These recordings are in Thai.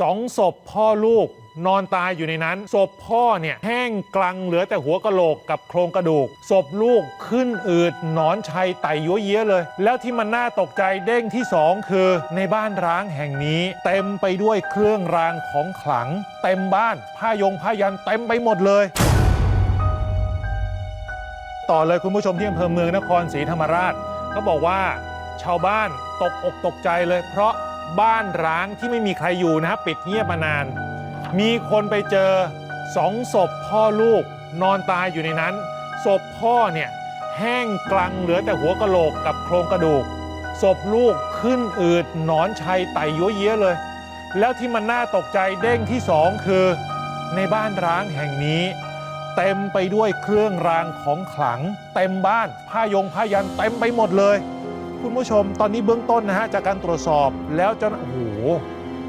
สองศพพ่อลูกนอนตายอยู่ในนั้น ศพพ่อเนี่ยแห้งกลังเหลือแต่หัวกะโหลกกับโครงกระดูก ศพลูกขึ้นอืดหนอนชัยไตยัวเยี้ยเลย แล้วที่มันน่าตกใจเด้งที่สองคือ ในบ้านร้างแห่งนี้ เต็มไปด้วยเครื่องรางของขลัง เต็มบ้านผ้ายงผ้ายันเต็มไปหมดเลยต่อเลยคุณผู้ชมที่อำเภอเมืองนครศรีธรรมราชเขาบอกว่าชาวบ้านตกอกตกใจเลย เพราะ บ้านร้างที่ไม่มีใครอยู่นะครับปิดเงียบมานาน มีคนไปเจอสองศพพ่อลูกนอนตายอยู่ในนั้น ศพพ่อเนี่ยแห้งกลังเหลือแต่หัวกะโหลกกับโครงกระดูก ศพลูกขึ้นอืดหนอนชัยไตยัวเยี้ยเลย แล้วที่มันน่าตกใจเด้งที่สองคือ ในบ้านร้างแห่งนี้ เต็มไปด้วยเครื่องรางของขลัง เต็มบ้านผ้ายงผ้ายันเต็มไปหมดเลย คุณผู้ชมตอนนี้เบื้องต้นนะฮะจากการตรวจสอบแล้วเจ้าหน้าโอ้โห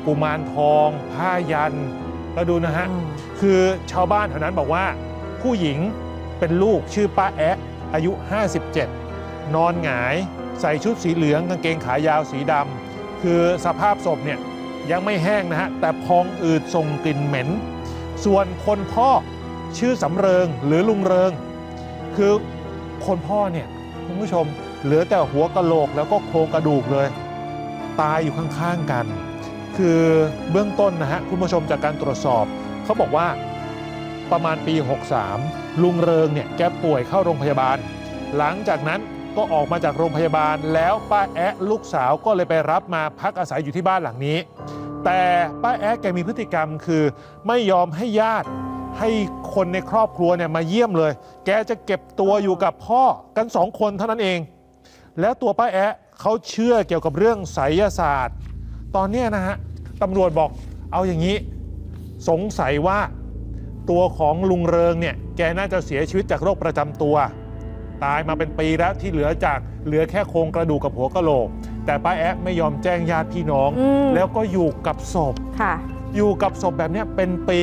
กุมารทอง ผ้ายันแล้วดูนะฮะคือชาวบ้านแถวนั้นบอกว่า ผู้หญิงเป็นลูกชื่อป้าแอะอายุ 57 นอนหงาย ใส่ชุดสีเหลืองกางเกงขายาวสีดำคือสภาพศพเนี่ยยังไม่แห้งนะฮะ แต่พองอืดส่งกลิ่นเหม็น ส่วนคนพ่อชื่อสำเริงหรือลุงเริง คือคนพ่อเนี่ยคุณผู้ชม เหลือแต่หัวกะโหลกแล้วก็โครงกระดูกเลย ตายอยู่ข้างๆกัน คือเบื้องต้นนะฮะคุณผู้ชมจากการตรวจสอบ เขาบอกว่าประมาณปี 63 ลุงเริงเนี่ยแกป่วยเข้าโรงพยาบาล หลังจากนั้นก็ออกมาจากโรงพยาบาล แล้วป้าแอะลูกสาวก็เลยไปรับมาพักอาศัยอยู่ที่บ้านหลังนี้ แต่ป้าแอะแกมีพฤติกรรมคือไม่ยอมให้ญาติให้คนในครอบครัวเนี่ยมาเยี่ยมเลย แกจะเก็บตัวอยู่กับพ่อกันสองคนเท่านั้นเอง แล้วตัวป้าแอะเขาเชื่อเกี่ยวกับเรื่องไสยศาสตร์ ตอนเนี้ยนะฮะตำรวจบอกเอาอย่างนี้ สงสัยว่าตัวของลุงเริงเนี่ยแกน่าจะเสียชีวิตจากโรคประจำตัว ตายมาเป็นปีแล้วที่เหลือจากเหลือแค่โครงกระดูกกับหัวกะโหลก แต่ป้าแอะไม่ยอมแจ้งญาติพี่น้อง อืม แล้วก็อยู่กับศพ ค่ะ อยู่กับศพแบบเนี้ยเป็นปี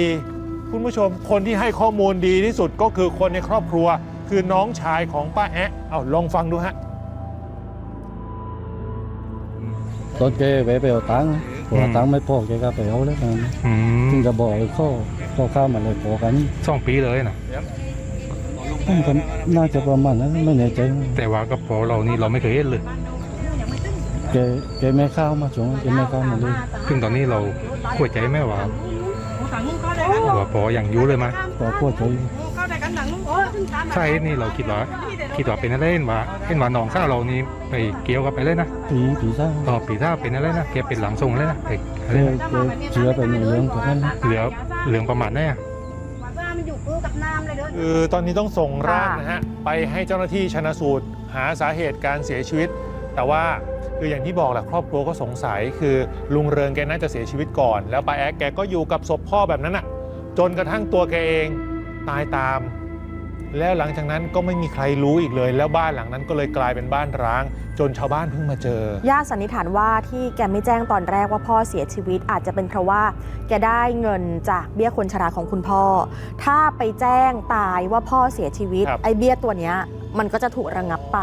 คุณผู้ชมคนที่ให้ข้อมูลดีที่สุดก็คือคนในครอบครัว คือน้องชายของป้าแอะเอาลองฟังดูฮะ ตอนแกไปไปเอาตังค์พอเอาตังค์ไม่พอแกก็ไปเอาแล้วกันอืมถึงจะบอกไอ้ข้อข้อข้าวมันเลยพอกันสองปีเลยนะมันก็น่าจะประมาณนั้นไม่แน่ใจแต่ว่ากับพอเรานี่เราไม่เคยเห็นเลยแกแกไม่เข้าวมาช่วงนั้นแกไม่เข้าวมาเลยซึ่งตอนนี้เรากลัวใจไหมว่าว่าพออย่างอยุเลยมั้ยพอพูดไป ใช่นี่เราคิดว่าคิดว่าเป็นอะไรเห็นว่าเห็นว่าน้องสาวเรานี่ไปเกี่ยวกับอะไรนะผีผีซ่าอ๋อปีท่าเป็นอะไรนะแกเป็นหลังทรงเลยนะไอ้อะแกไรนะแกเชื่อไปในเรื่องของนั้นเหลือเหลืองประมาณไหนอะว่ามันอยู่คู่กับน้ำเลยเด้อคือตอนนี้ต้องส่งร่างค่ะนะฮะไปให้เจ้าหน้าที่ชนะสูตร หาสาเหตุการเสียชีวิต แต่ว่าคืออย่างที่บอกแหละครอบครัวก็สงสัยคือลุงเริงแกน่าจะเสียชีวิตก่อน แล้วป้าแอ๊กแกก็อยู่กับศพพ่อแบบนั้นอะจนกระทั่งตัวแกเองตายตาม แล้วหลังจากนั้นก็ไม่มีใครรู้อีกเลย แล้วบ้านหลังนั้นก็เลยกลายเป็นบ้านร้าง จนชาวบ้านเพิ่งมาเจอญาติสันนิษฐานว่าที่แกไม่แจ้งตอนแรกว่าพ่อเสียชีวิตอาจจะเป็นเพราะว่า แกได้เงินจากเบี้ยคนชราของคุณพ่อ ถ้าไปแจ้งตายว่าพ่อเสียชีวิตครับไอ้เบี้ยตัวเนี้ยมันก็จะถูกระงับไป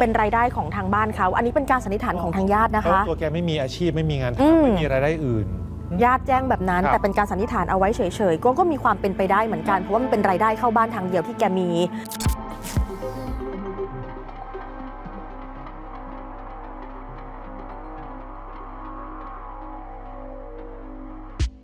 เป็เป็นนรายได้ของทางบ้านเขา อันนี้เป็นการสันนิษฐานของทางญาตินะคะ ตัวแกไม่มีอาชีพไม่มีงานอืทำมไม่มีรายได้อื่น ญาติแจ้งแบบนั้น ครับแต่เป็นการสันนิษฐานเอาไว้เฉยๆก็ก็มีความเป็นไปได้เหมือนกันเพราะว่ามันเป็นรายได้เข้าบ้านทางเดียวที่แกมี